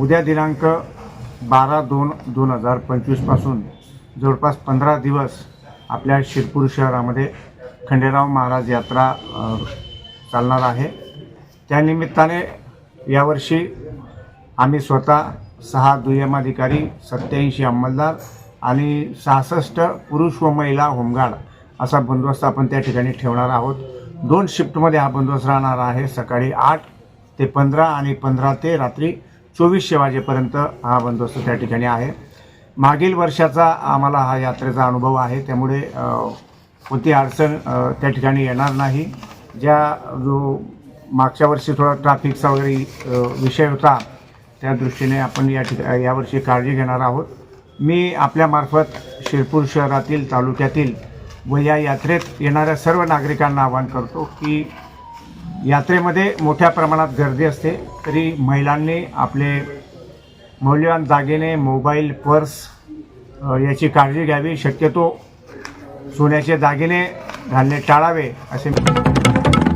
उद्या दिनांक बारा दोन दोन हजार पंचवीसपासून जवळपास पंधरा दिवस आपल्या शिरपूर शहरामध्ये खंडेराव महाराज यात्रा चालणार आहे. त्यानिमित्ताने यावर्षी आम्ही स्वतः सहा दुय्यमाधिकारी सत्याऐंशी अंमलदार आणि सहासष्ट पुरुष व महिला होमगार्ड असा बंदोबस्त आपण त्या ठिकाणी ठेवणार आहोत. दोन शिफ्टमध्ये हा बंदोबस्त राहणार आहे. सकाळी आठ ते पंधरा आणि पंधरा ते रात्री चोवीसशे वाजेपर्यंत हा बंदोबस्त त्या ठिकाणी आहे. मागील वर्षाचा आम्हाला हा यात्रेचा अनुभव आहे. त्यामुळे कोणती अडचण त्या ठिकाणी येणार नाही. ज्या जो मागच्या वर्षी थोडा ट्रॅफिकचा वगैरे विषय होता त्या दृष्टीने आपण या ठिका यावर्षी काळजी घेणार आहोत. मी आपल्यामार्फत शिरपूर शहरातील तालुक्यातील व या यात्रेत येणाऱ्या सर्व नागरिकांना आवाहन करतो की यात्रेमध्ये मोठ्या प्रमाणात गर्दी असते. तरी महिलांनी आपले मौल्यवान दागिने मोबाईल पर्स याची काळजी घ्यावी. शक्यतो सोन्याचे दागिने घालणे टाळावे असे